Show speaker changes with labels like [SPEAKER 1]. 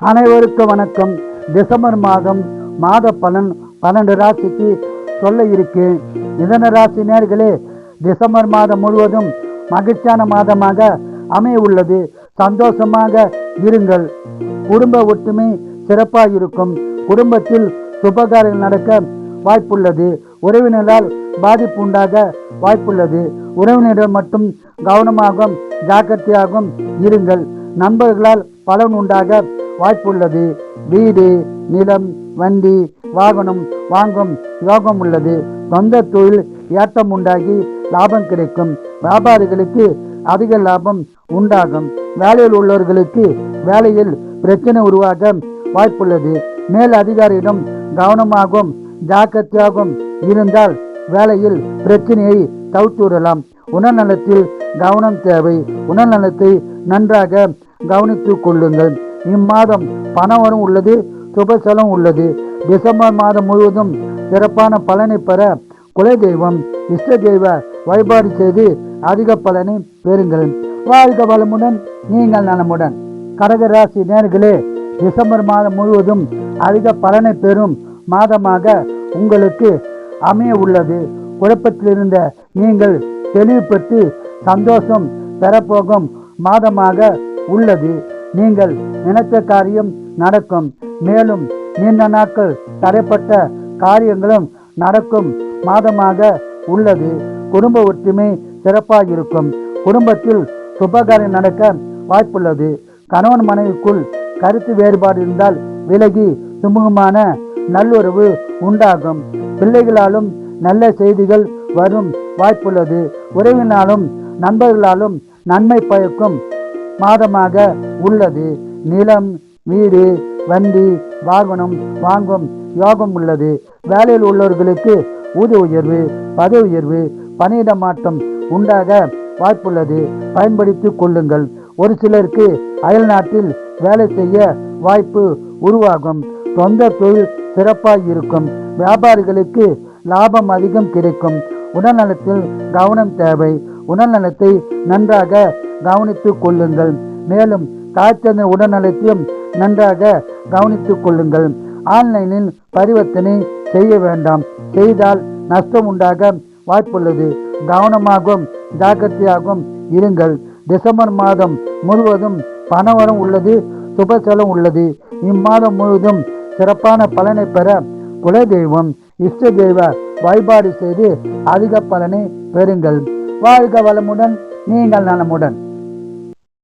[SPEAKER 1] அனைவருக்கும் வணக்கம். டிசம்பர் மாதம் மாத பலன் பன்னெண்டு ராசிக்கு சொல்ல இருக்கேன். மிதன ராசி நேர்களே டிசம்பர் மாதம் முழுவதும் மகிழ்ச்சியான மாதமாக அமைய உள்ளது சந்தோஷமாக இருங்கள். குடும்ப ஒற்றுமை சிறப்பாக இருக்கும். குடும்பத்தில் சுபகாரங்கள் நடக்க வாய்ப்புள்ளது. உறவினரால் பாதிப்பு உண்டாக வாய்ப்புள்ளது. உறவினர்கள் மட்டும் கவனமாகவும் ஜாக்கிரதையாகவும் இருங்கள். நண்பர்களால் பலன் உண்டாக வாய்ப்புள்ளது. வீடு நிலம் வண்டி வாகனம் வாங்கும் யோகம் உள்ளது சொந்த தொழில் ஏற்றம் உண்டாகி லாபம் கிடைக்கும். வியாபாரிகளுக்கு அதிக லாபம் உண்டாகும். வேலையில் உள்ளவர்களுக்கு வேலையில் பிரச்சனை உருவாக வாய்ப்புள்ளது. மேல் அதிகாரியிடம் கவனமாகவும் ஜாக்கிரதையாகவும் இருந்தால் வேலையில் பிரச்சனையை தவிர்த்துவிடலாம். உடல்நலத்தில் கவனம் தேவை. உடல்நலத்தை நன்றாக கவனித்துக் கொள்ளுங்கள். இம்மாதம் பணவரம் உள்ளது சுபசலம் உள்ளது. டிசம்பர் மாதம் முழுவதும் சிறப்பான பலனை பெற குலதெய்வம் இஷ்ட தெய்வ வழிபாடு செய்து அதிக பலனை பெறுங்கள். வாழ்க வளமுடன் நீங்கள் நலமுடன். கடகராசி நேர்களே டிசம்பர் மாதம் முழுவதும் அதிக பலனை பெறும் மாதமாக உங்களுக்கு அமைய உள்ளது. குழப்பத்திலிருந்த நீங்கள் தெளிவுபட்டு சந்தோஷம் பெறப்போகும் மாதமாக உள்ளது. நீங்கள் நினைத்த காரியம் நடக்கும். மேலும் நீண்ட நாட்கள் தடைப்பட்ட காரியங்களும் நடக்கும் மாதமாக உள்ளது. குடும்ப ஒற்றுமை சிறப்பாக இருக்கும் குடும்பத்தில் சுபகாரியம் நடக்க வாய்ப்புள்ளது. கணவன் மனைவிக்குள் கருத்து வேறுபாடு இருந்தால் விலகி சுமூகமான நல்லுறவு உண்டாகும். பிள்ளைகளாலும் நல்ல செய்திகள் வரும் வாய்ப்புள்ளது. உறவினாலும் நண்பர்களாலும் நன்மை பயக்கும் மாதமாக உள்ளது. நிலம் வீடு வண்டி வாகனம் வாங்கும் யோகம் உள்ளது. வேலையில் உள்ளவர்களுக்கு ஊதிய உயர்வு பதவி உயர்வு பணியிட மாற்றம் உண்டாக வாய்ப்புள்ளது. பயன்படுத்தி கொள்ளுங்கள். ஒரு சிலருக்கு அயல் நாட்டில் வேலை செய்ய வாய்ப்பு உருவாகும். சொந்த தொழில் சிறப்பாக இருக்கும். வியாபாரிகளுக்கு லாபம் அதிகம் கிடைக்கும். உடல்நலத்தில் கவனம் தேவை. உடல்நலத்தை நன்றாக கவனித்துக் கொள்ளுங்கள். மேலும் தாய்ச்சந்த உடல்நலத்தையும் நன்றாக கவனித்துக் கொள்ளுங்கள். ஆன்லைனில் பரிவர்த்தனை செய்ய வேண்டாம். செய்தால் நஷ்டம் உண்டாக வாய்ப்புள்ளது. கவனமாகவும் ஜாக்கிரதையாகவும் இருங்கள். டிசம்பர் மாதம் முழுவதும் பணவரம் உள்ளது சுப செலவு உள்ளது. இம்மாதம் முழுவதும் சிறப்பான பலனை பெற குலதெய்வம் இஷ்ட தெய்வ வழிபாடு செய்து அதிக பலனை பெறுங்கள். வாழ்க வளமுடன் நீங்கள் நலமுடன்.